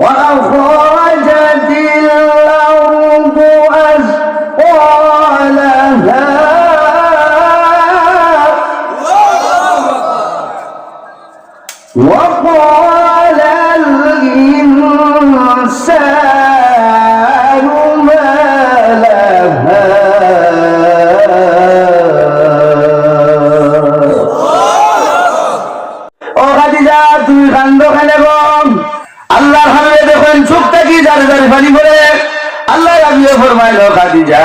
وأخرجت الأرض أثقالها. وقال الإنسان ما لها. ও খাদিজা তুই কান্দ আল্লাহ হামলে দেখেন, চুপ থাকি, যার যার পানি করে আল্লাহ আমিও ফরমাইল খাদিজা,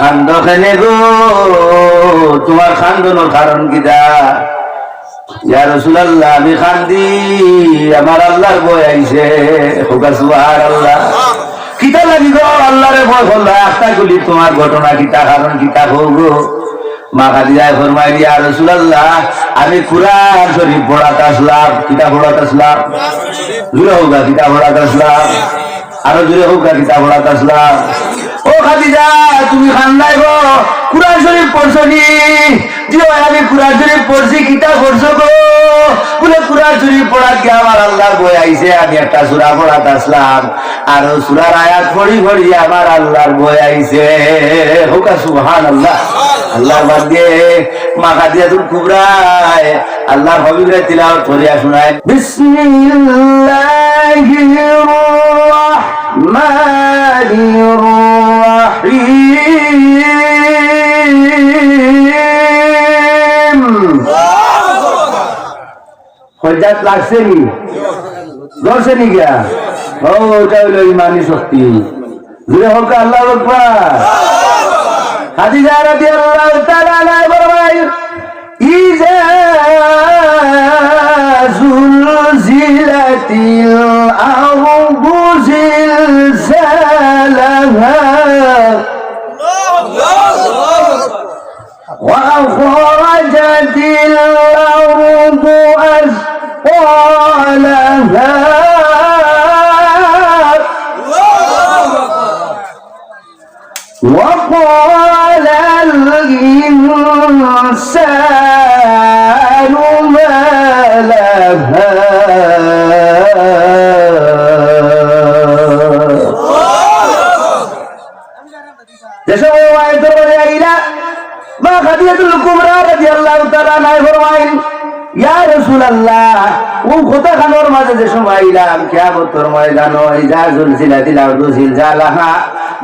খান্দ খানে গো। তোমার খান্দনের কারণ কিটা ইয়া রাসূলুল্লাহ, আমি খান্দি, আমার আল্লাহর বই আইছে। হুকা সুবহানাল্লাহ। কিতা লাগি গো? আল্লাহরে ভয় করলা একটা গুলি তোমার ঘটনা কিতা কারণ কিতা হোক মা খাদিজায় ফরমাই দিয়া রাসূলুল্লাহ, আমি কুরআন শরীফ পড়াতে আসলাম কিতা পড়াতে আসলাম। জুড়ে হোক কিতা পড়াতে আসলাম। আরও জুড়ে হোক কিতা পড়াতে আসলাম। ও খাদিজা, তুমি গো, কুরআন শরীফ পড়ছো নি? জিও আমি কুরআন শরীফ পড়ছি কিতা পড়ছো গো। বলে, কুরআন শরীফ পড়ার কি আমার আল্লাহর বই আইছে? আমি একটা সূরা পড়াতে আসলাম। আর সূরার আয়াত পড়ি পড়ি, আমার আল্লাহর বই আইছে। হোকা সুবহানাল্লাহ। আল্লাহ বাদ দিয়ে মাখা দিয়ে তুল কুবরায় আল্লাহর হবিবরে তিলাওয়াত করিয়া শোনায়। বিসমিল্লাহির রহমানির রহিম। হজাত লাগছে নি? ধরছে নি গিয়া? ও ওটা হইল ইমানি শক্তি। জুড়ে হোক আল্লাহ আকবার।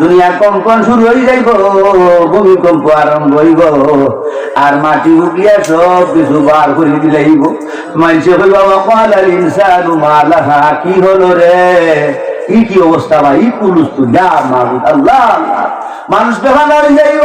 দুনিয়া কম্পন শুরু হয়ে যাইব ভূমিকম্প আরম্ভ হইব, আর মাটি উঠিয়া সব কিছু বার করে দিলাইব। মানুষে মা কি হলো রে? ই কি অবস্থা ভাই? পুরুষ তো যা মাবুদ আল্লাহ। মানুষ বেহানার যাইব।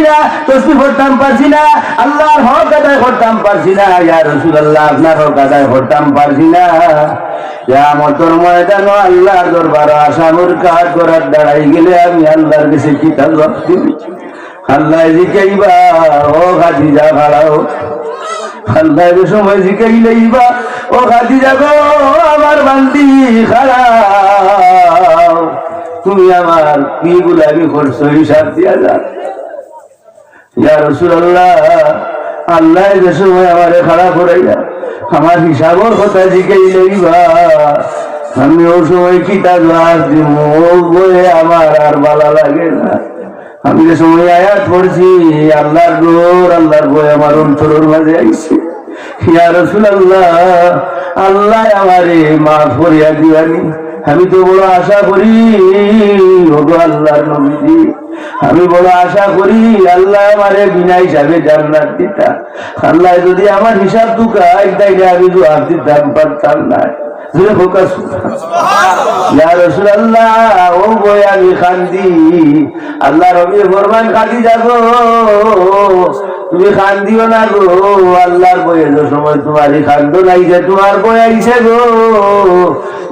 পারছি না তসবিহ পড়তাম পারছি না আল্লাহর হক আদায় করতাম পারছি না ইয়া রাসূলুল্লাহ, আপনার হক আদায় করতাম পারছি না কিয়ামতের ময়দান আল্লাহর দরবার আসামুর কাজ করার দাঁড়াই গেলে আমি আল্লাহর কাছে কি জবাব আল্লাহ জিকাইবা, ও খাদিজা খাড়াও আল্লাহ সময় জিকাইলেইবা ও খাদিজা গো, আমার বান্দি খাড়াও তুমি আমার কি গুলামি করছ, হিসাব দিয়া যা ইয়া রাসূলুল্লাহ, আল্লাহ যে সময় আমারে খারাপ করাইয়া আমার হিসাবর কথা জিকাই লইবা আমি ও সময় কিতা জবাব দিব? বলে আমার আর ভালো লাগে না। আমি যে সময় আয়াত পড়ছি, আল্লাহর গোর আল্লাহর বই আমার অন্তরের মাঝে আইছে। ইয়া রাসূলুল্লাহ, আল্লাহ আমারে মাফ করিয়া দিবানি। আমি তো বড় আশা করি, ওগো আল্লাহর নবীজি। আমি বড় আশা করি, আল্লাহ আমারে বিনা হিসাবে জান্নাত দিতা আল্লাহ যদি আমার হিসাব দুকাই তাইলে আমি দু হাত দিতাম পারতাম না। ফোকাস। ইয়া রাসূলুল্লাহ, ও বই খান্দি আল্লাহ রবি ফরমান খাদি যাব তুমি খান্দিও না গো, আল্লাহর বইয়ের সময় তোমারই খাদ্য নাই যে তোমার বই আইছে গো।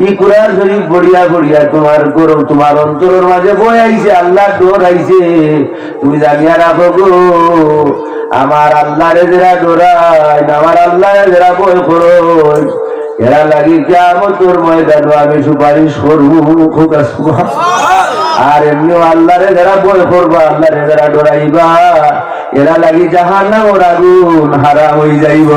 ই কুরার শরীফ বড়িয়া বড়িয়া তোমার করো তোমার অন্তরের মাঝে বই আইছে আল্লাহ ডোর আইছে। তুমি জানিয়া রাখো গো, আমার আল্লাহরে যারা ডোরাই আমার আল্লাহ যারা বই করো এরা লাগি তোর ময়দান আমি সুপারিশ করব, খুব আর এমনিও আল্লাহরে যারা বই করবা, আল্লাহরে যারা ডরাইবা, এরা লাগি যাহা না ওরা আগুন হারা হয়ে যাইব।